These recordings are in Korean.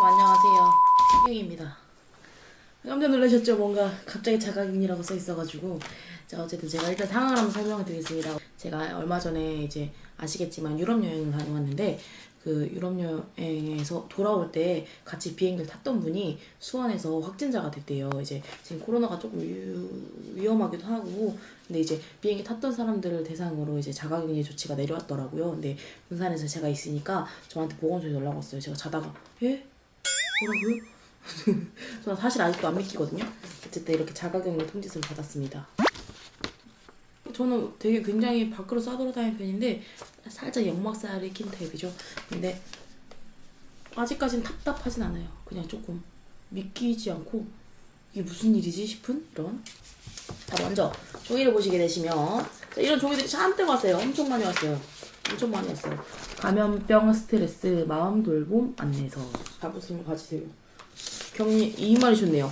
안녕하세요. 혜경입니다. 깜짝 놀라셨죠? 뭔가 갑자기 자가격리라고 써 있어가지고. 자, 어쨌든 제가 일단 상황을 한번 설명을 드리겠습니다. 제가 얼마 전에 이제 아시겠지만 유럽 여행을 다녀왔는데 그 유럽 여행에서 돌아올 때 같이 비행기를 탔던 분이 수원에서 확진자가 됐대요. 이제 지금 코로나가 조금 위, 위험하기도 하고 근데 이제 비행기 탔던 사람들을 대상으로 이제 자가격리 조치가 내려왔더라고요. 근데 군산에서 제가 있으니까 저한테 보건소에 연락 왔어요. 제가 자다가 예? 뭐라고요? 저는 사실 아직도 안 믿기거든요. 어쨌든 이렇게 자가격리 통지서를 받았습니다. 저는 되게 굉장히 밖으로 싸돌아다니는 편인데 살짝 역막살이 낀 타입이죠. 근데 아직까진 답답하진 않아요. 그냥 조금 믿기지 않고 이게 무슨 일이지 싶은 이런. 자 먼저 종이를 보시게 되시면 자, 이런 종이들이 잔뜩 왔어요. 엄청 많이 왔어요. 엄청 많이 왔어요. 감염병 스트레스 마음 돌봄 안내서 자부심을 가지세요. 격리 이 말이 좋네요.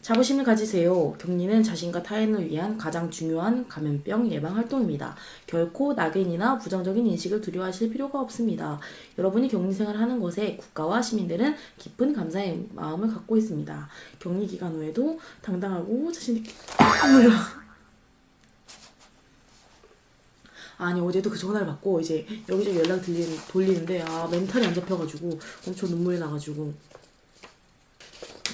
자부심을 가지세요. 격리는 자신과 타인을 위한 가장 중요한 감염병 예방 활동입니다. 결코 낙인이나 부정적인 인식을 두려워하실 필요가 없습니다. 여러분이 격리 생활을 하는 것에 국가와 시민들은 깊은 감사의 마음을 갖고 있습니다. 격리 기간 후에도 당당하고 자신 있게 몰라. 아니 어제도 그 전화를 받고 이제 여기저기 연락 들리, 돌리는데 아 멘탈이 안 잡혀가지고 엄청 눈물이 나가지고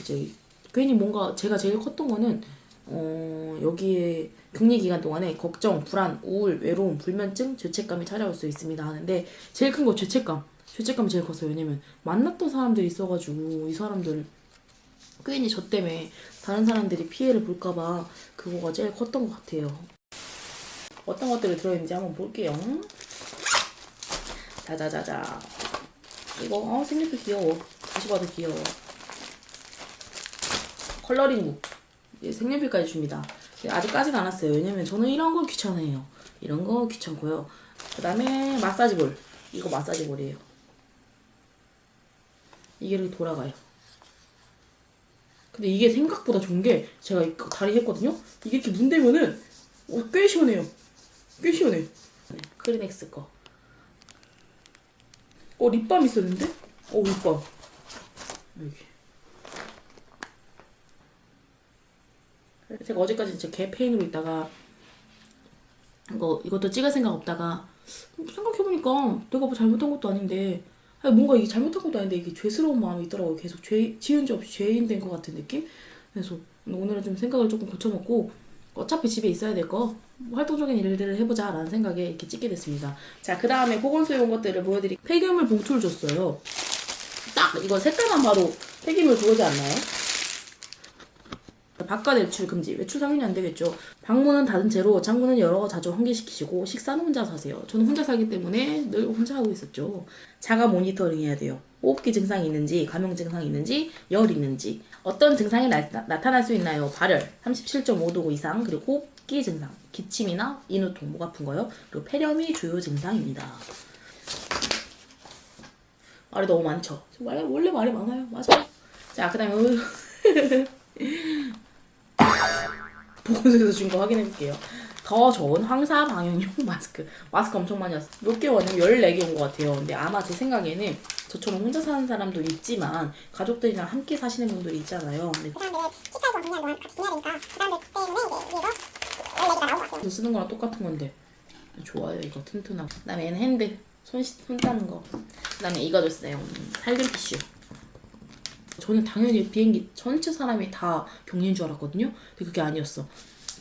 이제 괜히 뭔가 제가 제일 컸던 거는 어 여기에 격리 기간 동안에 걱정, 불안, 우울, 외로움, 불면증, 죄책감이 찾아올 수 있습니다 하는데 제일 큰 거 죄책감. 죄책감이 제일 컸어요. 왜냐면 만났던 사람들이 있어가지고 이 사람들 괜히 저 때문에 다른 사람들이 피해를 볼까봐 그거가 제일 컸던 것 같아요. 어떤 것들이 들어있는지 한번 볼게요. 자자자자. 이거 어 색깔도 귀여워. 다시 봐도 귀여워. 컬러링북. 예, 색연필까지 줍니다. 예, 아직까지는 안 왔어요. 왜냐면 저는 이런 거 귀찮아해요. 이런 거 귀찮고요. 그 다음에 마사지볼. 이거 마사지볼이에요. 이게 이렇게 돌아가요. 근데 이게 생각보다 좋은 게 제가 이거 다리 했거든요? 이게 이렇게 문대면은 어, 꽤 시원해요. 꽤 시원해. 네, 크리넥스 거. 어, 립밤 있었는데? 어, 립밤. 여기. 제가 어제까지 진짜 개 페인으로 있다가 이거 이것도 찍을 생각 없다가 생각해보니까 내가 뭐 잘못한 것도 아닌데 아니, 뭔가 이게 잘못한 것도 아닌데 이게 죄스러운 마음이 있더라고요. 계속 죄 지은 적 없이 죄인 된 것 같은 느낌. 그래서 오늘은 좀 생각을 조금 고쳐먹고 어차피 집에 있어야 될 거 활동적인 일들을 해보자 라는 생각에 이렇게 찍게 됐습니다. 자, 그 다음에 보건소용 것들을 보여드릴 폐기물 봉투를 줬어요. 딱 이거 색깔만 봐도 폐기물 그거지 않나요? 바깥 외출 금지. 외출 당연히 안 되겠죠. 방문은 닫은 채로 창문은 열어 자주 환기시키시고 식사는 혼자 사세요. 저는 혼자 살기 때문에 늘 혼자 하고 있었죠. 자가 모니터링 해야 돼요. 호흡기 증상이 있는지, 감염 증상이 있는지, 열 있는지, 어떤 증상이 나, 타날수 있나요? 발열 37.5도 이상, 그리고 호흡기 증상, 기침이나 인후통, 목 아픈 거요. 그리고 폐렴이 주요 증상입니다. 말이 너무 많죠? 원래, 원래 말이 많아요. 맞아요. 자, 그 다음에 보건소에서 준 거 확인해 볼게요. 더 좋은 황사 방역용 마스크. 마스크 엄청 많이 왔어요. 몇개 왔냐면 14개 온 것 같아요. 근데 아마 제 생각에는 저처럼 혼자 사는 사람도 있지만 가족들이랑 함께 사시는 분들이 있잖아요. 근데 그 사람들은 정리하는 동안 같이 지내야 되니까 그 사람들 때문에 이제 위에서 연락이 나온 것 같아요. 쓰는 거랑 똑같은 건데 좋아요 이거 튼튼하고 그다음에 얘는 핸드 손, 씻- 손 닦는 거 그 다음에 이거 줬어요 음, 살균 티슈 저는 당연히 비행기 전체 사람이 다 격리인 줄 알았거든요. 근데 그게 아니었어.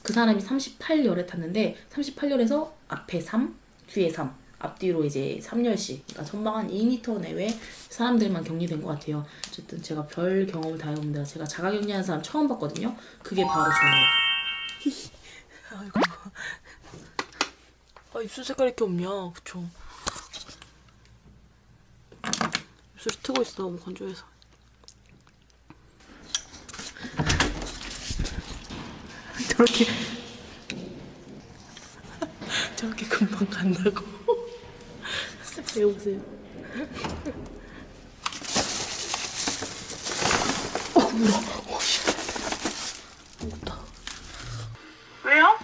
그 사람이 38열에 탔는데 38열에서 앞에 3 뒤에 3 앞뒤로 이제 3열씩 그러니까 전방 한 2m 내외 사람들만 격리된 것 같아요. 어쨌든 제가 별 경험을 다 해봅니다. 제가 자가격리하는 사람 처음 봤거든요. 그게 바로 저예요. 아이고. 아, 입술 색깔 이렇게 없냐, 그쵸. 입술이 트고 있어, 너무 건조해서. 저렇게. 저렇게 금방 간다고. 배우세요. 어, 물어. 어, 씨. 무겁다. 왜요?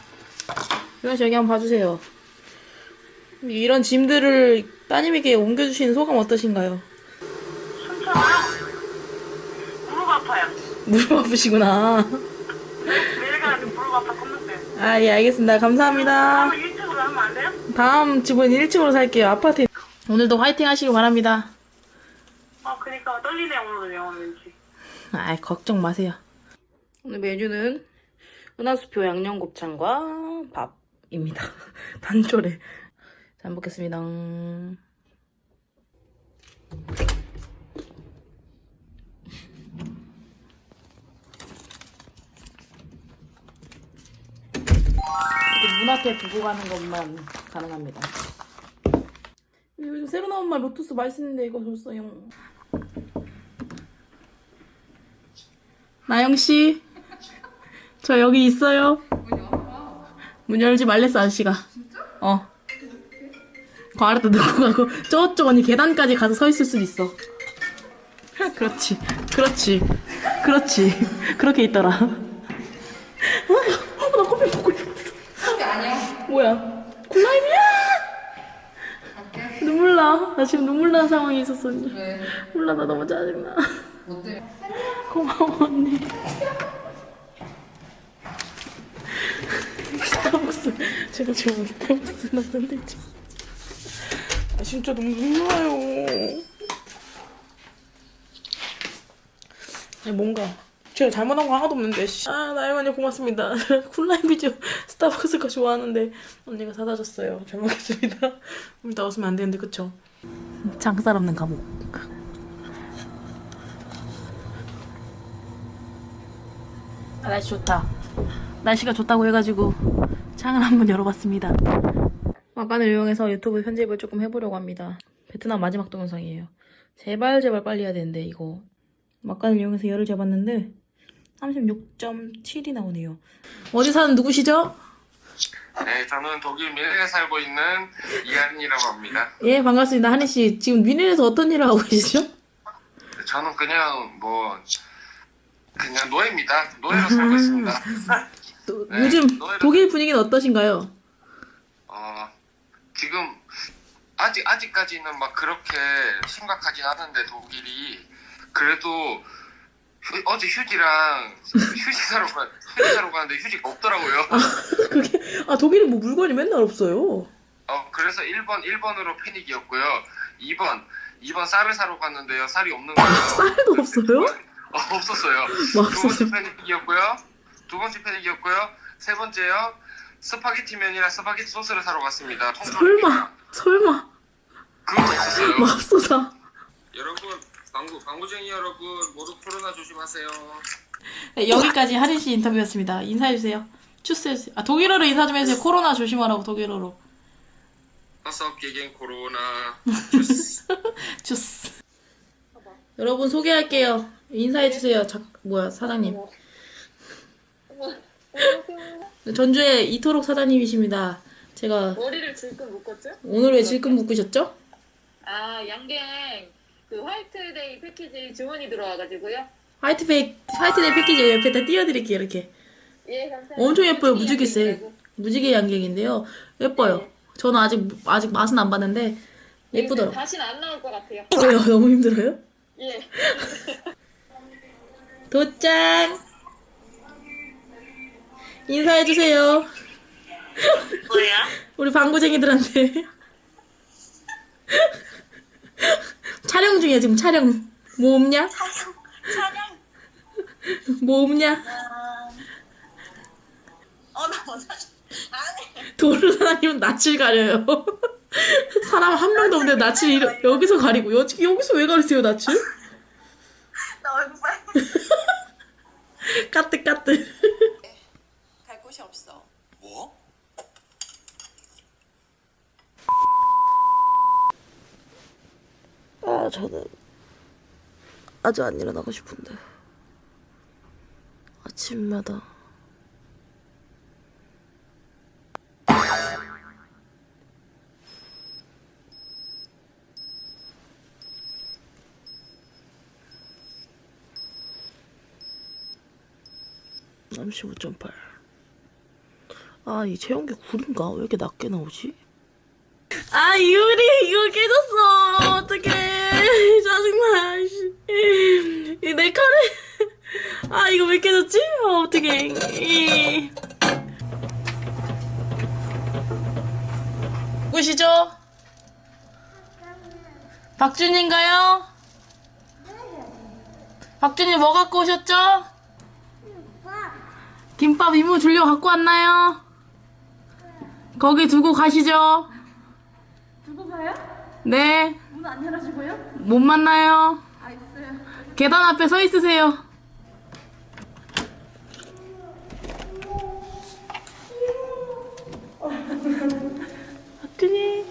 씨 여기 한번 봐주세요. 이런 짐들을 따님에게 옮겨주시는 소감 어떠신가요? 순천아? 아파요. 무릎 아프시구나. 내일 가야지 무릎 아파 컸는데. 아, 예, 알겠습니다. 감사합니다. 다음에 1층으로 하면 안 돼요? 다음 집은 1층으로 살게요. 아파트. 오늘도 화이팅 하시길 바랍니다. 어, 그니까 떨리네, 오늘 영화 왠지. 아, 걱정 마세요. 오늘 메뉴는 은하수표 양념곱창과 밥입니다. 단조래. 잘 먹겠습니다. 문 앞에 두고 가는 것만 가능합니다. 요즘 새로 나온 말 로투스 맛있는데 이거 줬어요. 나영 씨, 저 여기 있어요. 문 열지 말랬어 아저씨가. 어. 과일도 넣고 가고 저쪽 언니 계단까지 가서 서 있을 수도 있어. 그렇지, 그렇지, 그렇지. 그렇게 있더라. 어, 나 커피 먹고. 뭐야? 콜라임이야! 눈물 나. 나 지금 눈물 나는 상황이 있었어. 언니. 왜? 몰라, 나 너무 짜증나. 어때? 고마워 언니 스타벅스 제가 지금 스타벅스 났는데 지금 아 진짜 너무 놀라요 아니 뭔가 제가 잘못한 거 하나도 없는데 씨. 아 나영 언니 고맙습니다 쿨라이비즈 스타벅스가 좋아하는데 언니가 사다 줬어요 잘 먹겠습니다 이따 웃으면 안 되는데 그쵸 장살 없는 감옥 아, 날씨 좋다. 날씨가 좋다고 해가지고 창을 한번 열어봤습니다. 막간을 이용해서 유튜브 편집을 조금 해보려고 합니다. 베트남 마지막 동영상이에요. 제발 제발 빨리 해야 되는데 이거 막간을 이용해서 열을 재봤는데 36.7이 나오네요. 어디 사는 누구시죠? 네, 저는 독일 밀레에 살고 있는 이한이라고 합니다. 예 반갑습니다. 한희 씨 지금 미네에서 어떤 일을 하고 계시죠? 저는 그냥 뭐 그냥 노예입니다. 노예로 살고 있습니다. 또 네, 요즘 너희들- 독일 분위기는 어떠신가요? 어, 지금 아직 아직까지는 막 그렇게 심각하진 않은데 독일이 그래도 휴- 어제 휴지랑 휴지 사러 가 휴지 사러 가는데 휴지가 없더라고요. 그게 아 독일은 뭐 물건이 맨날 없어요. 어, 그래서 1번 1번으로 패닉이었고요. 2번 2번 쌀을 사러 갔는데요. 쌀이 없는 거예요. 쌀도 없어요? 어, 없었어요. 뭐두 번째? 패닉이었고요. 두 번째 패닉이었고요. 세 번째요. 스파게티 면이랑 스파게티 소스를 사러 갔습니다. 설마 설마 그것도 없었어요. 맙소사. 여러분, 광고, 광고쟁이 여러분, 모두 코로나 조심하세요. 네, 여기까지 하린 씨 인터뷰였습니다. 인사해 주세요. 추스 아 독일어로 인사 좀 해주세요. 코로나 조심하라고 독일어로. 허석 게겐 코로나. 주스. 추스. 여러분 소개할게요. 인사해 주세요. 작 뭐야 사장님. 전주의 이토록 사장님이십니다. 제가 머리를 질끈 묶었죠? 오늘 왜 질끈 묶으셨죠? 아 양갱 그 화이트데이 패키지 주문이 들어와가지고요. 화이트데이 화이트데이 패키지 옆에다 띄워드릴게요 이렇게. 예 감사합니다. 엄청 예뻐요. 무지개 색. 양갱이라고. 무지개 양갱인데요. 예뻐요. 저는 아직 아직 맛은 안 봤는데 예쁘더라고. 다시는 안 나올 것 같아요. 왜요? 너무 힘들어요? 예. 도짱 인사해 주세요. 뭐야? 우리 방구쟁이들한테 촬영 중이야 지금 촬영. 뭐 없냐? 찬양. 뭐 없냐? 어, 나 뭐, 사실 안 해. 도르 사장님은 낯을 가려요. 사람 한 명도 없는데 낯을 이러- 여기서 가리고 여, 여기서 왜 가리세요 낯을? 나 얼굴 빨 까뜩까뜩. 갈 곳이 없어. 뭐? 아 저는 아주 안 일어나고 싶은데. 아침마다. (35.8) 아 이 체온계 굴인가? 왜 이렇게 낮게 나오지? 아 이효리 이거 깨졌어 어떡해 짜증나 씨. 이내 칼에 아 이거 왜 깨졌지? 어, 어떡해 이. 누구시죠? 박준인가요? 박준이 뭐 갖고 오셨죠? 김밥 이모 주려고 갖고 왔나요? 거기 두고 가시죠. 두고 가요? 네. 문 안 열어주고요? 못 만나요. 알겠어요. 계단 앞에 서 있으세요. 박준이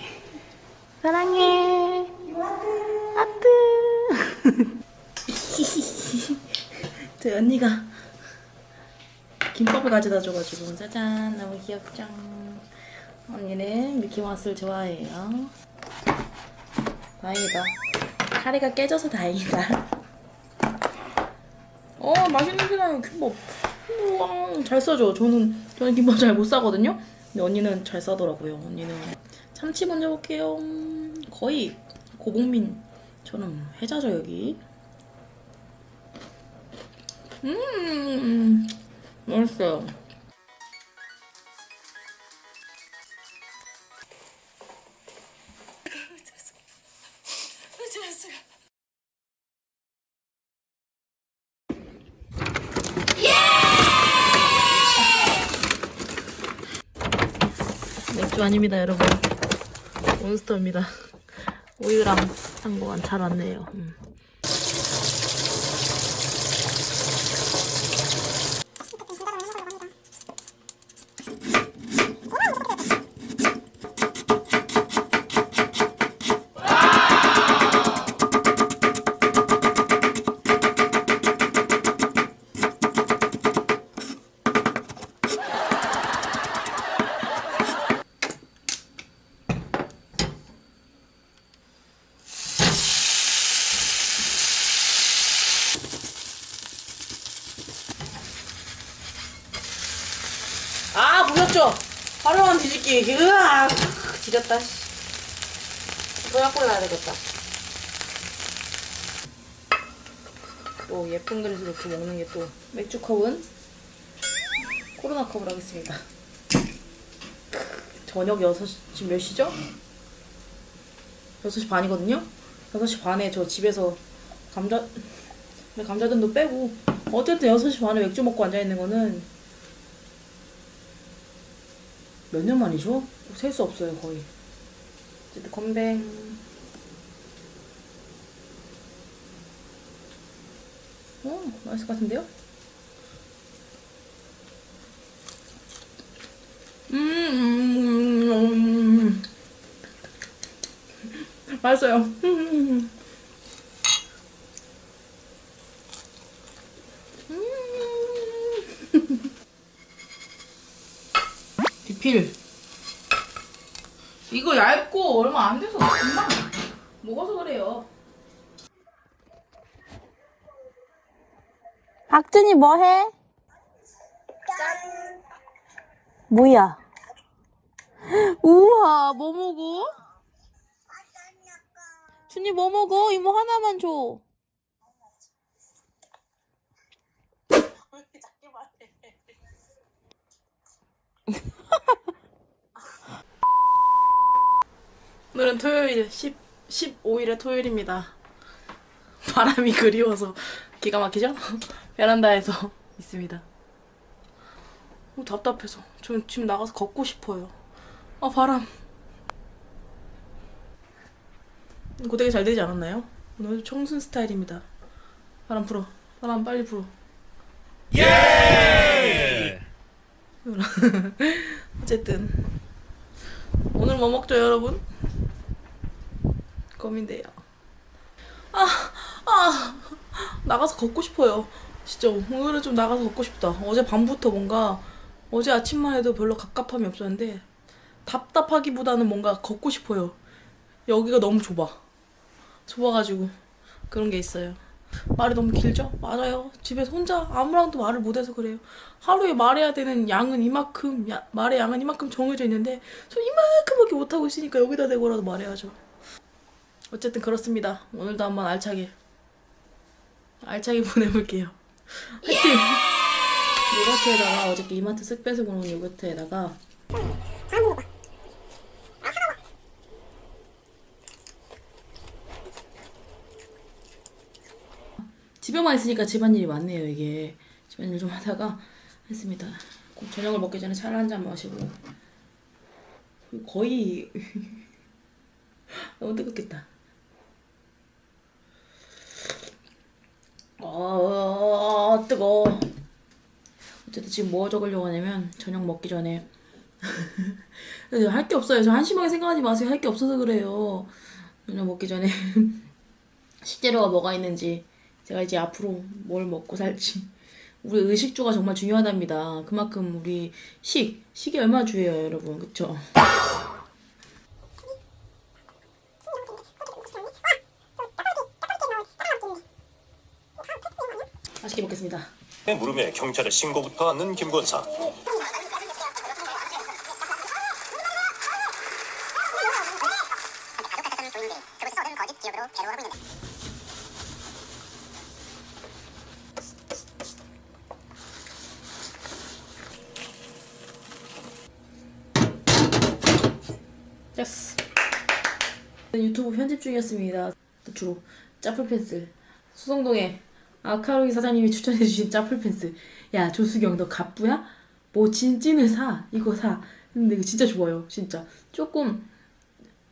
사랑해. 하트. 저 언니가 김밥을 가져다 줘가지고 짜잔 너무 귀엽죠. 언니는 미키마우스를 좋아해요. 다행이다. 카레가 깨져서 다행이다. 어 맛있는 냄새 나요 김밥. 우와 잘 싸죠. 저는 저는 김밥 잘 못 싸거든요. 근데 언니는 잘 싸더라고요. 언니는 참치 먼저 볼게요. 음, 거의 고봉민처럼 해자죠 여기. 음 맛있어요. 맥주 아닙니다 여러분. 몬스터입니다. 우유랑 한 거만 잘 왔네요. 음. 소약골 나야 되겠다 또 예쁜 그릇을 이렇게 먹는 게 또 맥주 컵은 코로나 컵을 하겠습니다 저녁 6시 지금 몇 시죠? 6시 반이거든요 6시 반에 저 집에서 감자 근데 감자전도 빼고 어쨌든 6시 반에 맥주 먹고 앉아있는 거는 몇 년 만이죠? 셀 수 없어요 거의 어쨌든 컴백 어 맛있을 것 같은데요? 음, 음, 음, 음. 맛있어요 음. 디필 이거 얇고 얼마 안 돼서 금방 먹어서 그래요 박준이 뭐해? 뭐야? 우와, 뭐 먹어? 준이 뭐 먹어? 이모 하나만 줘. 오늘은 토요일 10, 15일의 토요일입니다 바람이 그리워서 기가 막히죠? 베란다에서 있습니다 어, 답답해서 저 지금 나가서 걷고 싶어요 아 바람 이거 되게 잘 되지 않았나요? 오늘 청순 스타일입니다 바람 불어 바람 빨리 불어 예! 어쨌든 오늘 뭐 먹죠 여러분? 고민돼요. 아, 아, 나가서 걷고 싶어요. 진짜 오늘은 좀 나가서 걷고 싶다. 어제 밤부터 뭔가 어제 아침만 해도 별로 갑갑함이 없었는데 답답하기보다는 뭔가 걷고 싶어요. 여기가 너무 좁아. 좁아가지고 그런 게 있어요. 말이 너무 길죠? 맞아요. 집에서 혼자 아무랑도 말을 못해서 그래요. 하루에 말해야 되는 양은 이만큼, 야- 말의 양은 이만큼 정해져 있는데 저 이만큼밖에 못하고 있으니까 여기다 대고라도 말해야죠. 어쨌든 그렇습니다. 오늘도 한번 알차게 알차게 보내볼게요. 하여튼 요거트에다가 어저께 이마트 쓱 빼서 온 요거트에다가 집에만 있으니까 집안일이 많네요 이게. 집안일 좀 하다가 했습니다. 꼭 저녁을 먹기 전에 차를 한 잔 마시고. 거의 너무 뜨겁겠다 아 뜨거 어쨌든 지금 뭐 적으려고 하냐면 저녁 먹기 전에. 할 게 없어요. 저 한심하게 생각하지 마세요. 할 게 없어서 그래요. 저녁 먹기 전에. 식재료가 뭐가 있는지 제가 이제 앞으로 뭘 먹고 살지. 우리 의식주가 정말 중요하답니다. 그만큼 우리 식 식이 얼마나 중요해요 여러분. 그쵸? 맛있게 먹겠습니다 물음에 경찰에 신고부터 하는 김권사. 유튜브 편집 중이었습니다. 주로 짜풀 펜슬. 수성동에 아카로이 사장님이 추천해주신 짜풀 펜슬. 야 조수경 너 갑부야? 뭐 진찐을 사 이거 사. 근데 이거 진짜 좋아요. 진짜 조금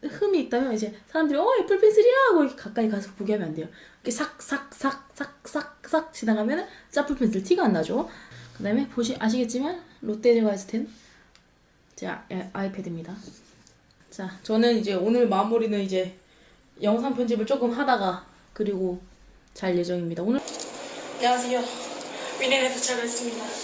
흠이 있다면 이제 사람들이 어 애플 펜슬이야 하고 이렇게 가까이 가서 보게 하면 안 돼요. 이렇게 싹 싹 싹 싹 싹 싹 지나가면 짜풀 펜슬 티가 안 나죠. 그 다음에 보시 아시겠지만 롯데제과에서 된제 아이패드입니다. 자, 저는 이제 오늘 마무리는 이제 영상 편집을 조금 하다가 그리고 잘 예정입니다. 오늘 안녕하세요. 위넨에 도착했습니다.